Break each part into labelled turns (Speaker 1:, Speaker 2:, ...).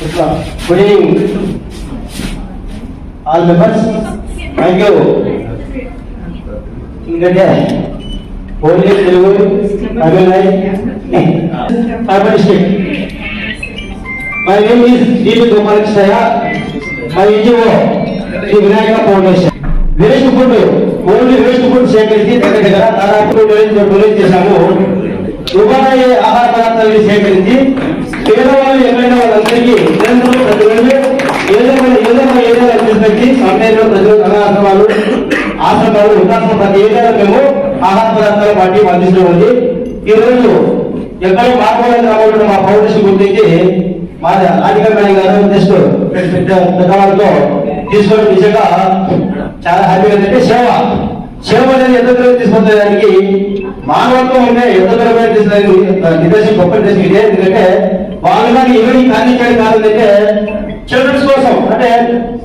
Speaker 1: Good evening all members thank you ఎందుకంటే only Telugu Tamil. Urban state my name is DP Gopalakrishnayya my NGO Shri Vinayaka foundation. Waste food only waste food సేకరించి దగ్గర దగ్గర దాదాపు చేశాము. ఆహార పదార్థాలు సేకరించి ఎక్కడైనా వాళ్ళందరికీ నిరంతరం ప్రతిరోజు ఏదో ఒక- ఏదో ఒక ఏరియాలో తీసుకొచ్చి సమయంలో ప్రజలు అనాథమాలు ఆశ్రమాలు వృద్ధాశ్రమం ప్రతి ఏదైనా మేము ఆహార పదార్థాలు వాటి అందిస్తూ ఉంది. ఈ రోజు ఎక్కడో మార్పులను రాబోతున్న మా ఫౌండేషన్ గురించి మా రాజకీయ గారు జస్ట్ పెద్దవాళ్ళతో తీసుకోవడం నిజంగా చాలా హ్యాపీగా ఏంటంటే సేవ సేవ అనేది ఎంత దూరం తీసుకుంటే దానికి మానవత్వం ఉండే ఎంత దూరం తీసుకునే నిదర్శనం గొప్ప నిదర్శనం ఇదే. ఎందుకంటే వాళ్ళు కానీ ఎవరి కానీ చేయడం కాదంటే చిల్డ్రన్స్ కోసం అంటే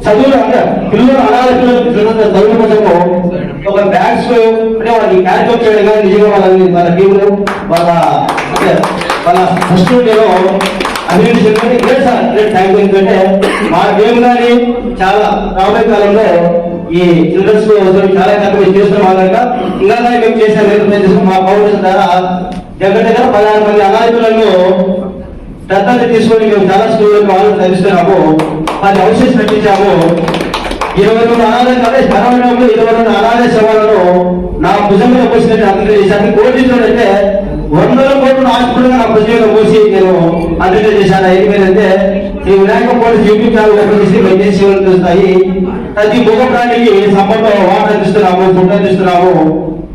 Speaker 1: చదువులు అంటే పిల్లలు అనాథ పిల్లలు చదువుల కోసము ఒక బ్యాగ్స్ అంటే వాళ్ళకి క్యారికప్ చేయడం కానీ నిజంగా వాళ్ళని వాళ్ళ టీంలు వాళ్ళ అంటే వాళ్ళ ఫస్ట్ నేను అభివృద్ధి చెందుకుంటే ఇదే సార్ గ్రేట్ థ్యాంక్ యూ ఎందుకంటే మా గేమ్ కానీ చాలా రాబోయే కాలంలో ఈ చిల్డ్రన్స్ చాలా కార్యక్రమం చేస్తున్నాం అన్నాక ఇంకా మేము చేసే మా ఫౌండేషన్ ద్వారా దగ్గర దగ్గర పదహారు మంది అనాథ పిల్లలను దత్తత తీసుకొని మేము చాలా స్కూళ్ళకి వాళ్ళు చదివిస్తున్నాము పది అవశేషం పెట్టించాము. ఇరవై రెండు అనాథ కాలేజ్ స్థానంలో ఇరవై రెండు అనాథ సేవలను నా భుజం మీద పోసినట్టు అందరూ చేశాను కోటించడం వందల కోట్లు హాస్పిటల్ నా భుజం మీద పోసి నేను అందరికీ చేశాను. ఏంటంటే ఈ వినాయక కోటి చూపించాలి ఛానల్ వైద్య సేవలు చూస్తాయి? ప్రతి ముఖ ప్రాణికి సంబంధం వాటర్ అందిస్తున్నాము ఫుడ్ అందిస్తున్నాము.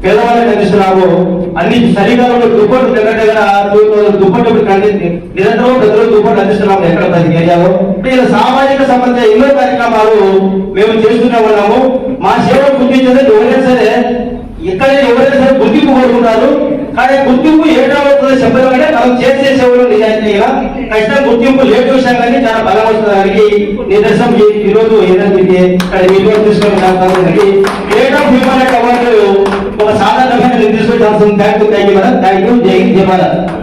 Speaker 1: పేదవాళ్ళకి అందిస్తున్నాము అన్ని శరీరాల్లో దుప్పట్లు దగ్గర దగ్గర దుప్పట్లు నిరంతరం ప్రజలు దుప్పట్లు అందిస్తున్నాము ఎక్కడ ప్రతి ఏరియాలో? ఇలా సామాజిక సంబంధ ఎన్నో కార్యక్రమాలు మేము చేస్తూనే ఉన్నాము. మా సేవలు గుర్తించేది ఎవరైనా సరే ఇక్కడ ఎవరైనా సరే గుర్తింపు కోరుకుంటారు. కానీ గుర్తింపు ఏటా చెప్పడం అంటే మనం చేసే సేవలు నిజాయితీగా ఖచ్చితంగా గుర్తింపు లేట్ విషయం కానీ చాలా బలం వస్తుందానికి నిదర్శనం ఈరోజు ఈ ఏదైతే ఇక్కడ తీసుకొని దానికి ఏటా హ్యూమన్ రైట్ అవార్డు ఒక సాధారణమైన నిర్దిష్ట థ్యాంక్ యూ థ్యాంక్ యూ